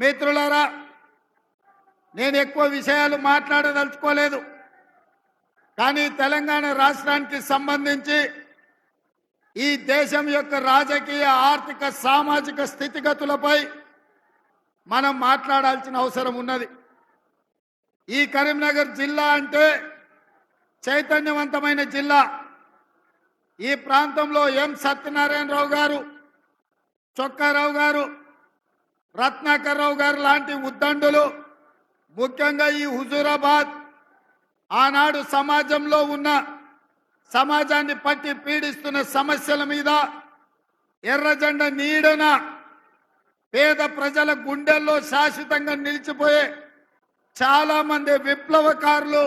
మిత్రులారా నేను ఎక్కువ విషయాలు మాట్లాడదలుచుకోలేదు. కానీ తెలంగాణ రాష్ట్రానికి సంబంధించి ఈ దేశం యొక్క రాజకీయ ఆర్థిక సామాజిక స్థితిగతులపై మనం మాట్లాడాల్సిన అవసరం ఉన్నది. ఈ కరీంనగర్ జిల్లా అంటే చైతన్యవంతమైన జిల్లా. ఈ ప్రాంతంలో ఎం సత్యనారాయణరావు గారు చొక్కారావు గారు రత్నాకర్ రావు గారు లాంటి ఉద్దండులు ముఖ్యంగా ఈ హుజూరాబాద్ ఆనాడు సమాజంలో ఉన్న సమాజాన్ని పట్టి పీడిస్తున్న సమస్యల మీద ఎర్రజెండ నీడన పేద ప్రజల గుండెల్లో శాశ్వతంగా నిలిచిపోయే చాలా మంది విప్లవకారులు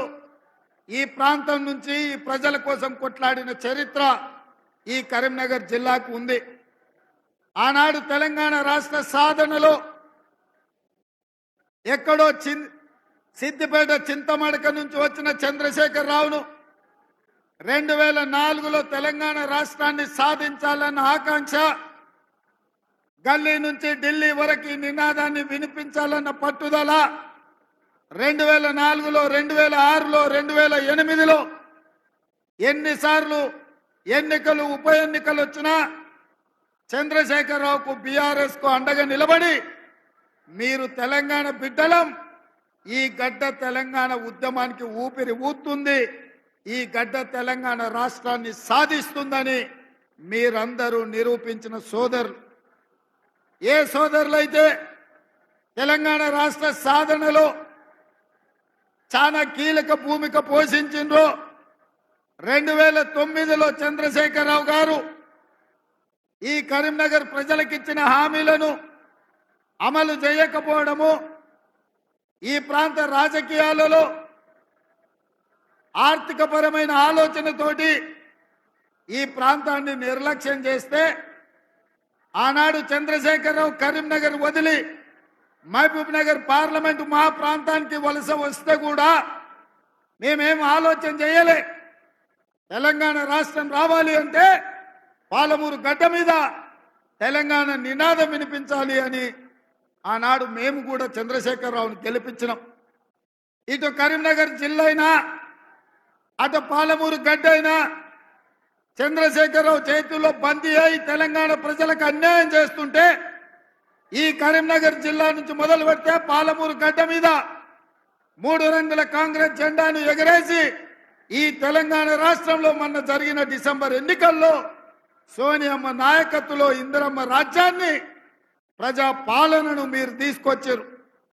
ఈ ప్రాంతం నుంచి ఈ ప్రజల కోసం కొట్లాడిన చరిత్ర ఈ కరీంనగర్ జిల్లాకు ఉంది. ఆనాడు తెలంగాణ రాష్ట్ర సాధనలో ఎక్కడో చిన్ సిద్దిపేట చింతమడక నుంచి వచ్చిన చంద్రశేఖర్ రావును రెండు వేల నాలుగులో తెలంగాణ రాష్ట్రాన్ని సాధించాలన్న ఆకాంక్ష గల్లీ నుంచి ఢిల్లీ వరకు ఈ నినాదాన్ని వినిపించాలన్న పట్టుదల రెండు వేల నాలుగులో రెండు వేల ఆరులో రెండు వేల ఎనిమిదిలో ఎన్నిసార్లు ఎన్నికలు ఉప ఎన్నికలు వచ్చినా చంద్రశేఖరరావుకు బీఆర్ఎస్కు అండగా నిలబడి మీరు తెలంగాణ బిడ్డలం. ఈ గడ్డ తెలంగాణ ఉద్యమానికి ఊపిరి ఊతుంది ఈ గడ్డ తెలంగాణ రాష్ట్రాన్ని సాధిస్తుందని మీరందరూ నిరూపించిన సోదరులు ఏ సోదరులైతే తెలంగాణ రాష్ట్ర సాధనలో చాలా కీలక భూమిక పోషించిండ్రో రెండు వేల తొమ్మిదిలో చంద్రశేఖరరావు గారు ఈ కరీంనగర్ ప్రజలకిచ్చిన హామీలను అమలు చేయకపోవడము ఈ ప్రాంత రాజకీయాలలో ఆర్థికపరమైన ఆలోచనతోటి ఈ ప్రాంతాన్ని నిర్లక్ష్యం చేస్తే ఆనాడు చంద్రశేఖరరావు కరీంనగర్ వదిలి మహబూబ్ నగర్ పార్లమెంట్ మా ప్రాంతానికి వలస వస్తే కూడా మేమేం ఆలోచన చేయలే. తెలంగాణ రాష్ట్రం రావాలి అంటే పాలమూరు గడ్డ మీద తెలంగాణ నినాదం వినిపించాలి అని ఆనాడు మేము కూడా చంద్రశేఖరరావుని గెలిపించినాం. ఇటు కరీంనగర్ జిల్లా అయినా అటు పాలమూరు గడ్డ అయినా చంద్రశేఖరరావు చేతుల్లో బందీ అయి తెలంగాణ ప్రజలకు అన్యాయం చేస్తుంటే ఈ కరీంనగర్ జిల్లా నుంచి మొదలు పెడితే పాలమూరు గడ్డ మీద మూడు రంగుల కాంగ్రెస్ జెండాను ఎగరేసి ఈ తెలంగాణ రాష్ట్రంలో మొన్న జరిగిన డిసెంబర్ ఎన్నికల్లో సోనియమ్మ నాయకత్వంలో ఇందిరమ్మ రాజ్యాన్ని ప్రజా పాలనను మీరు తీసుకొచ్చారు.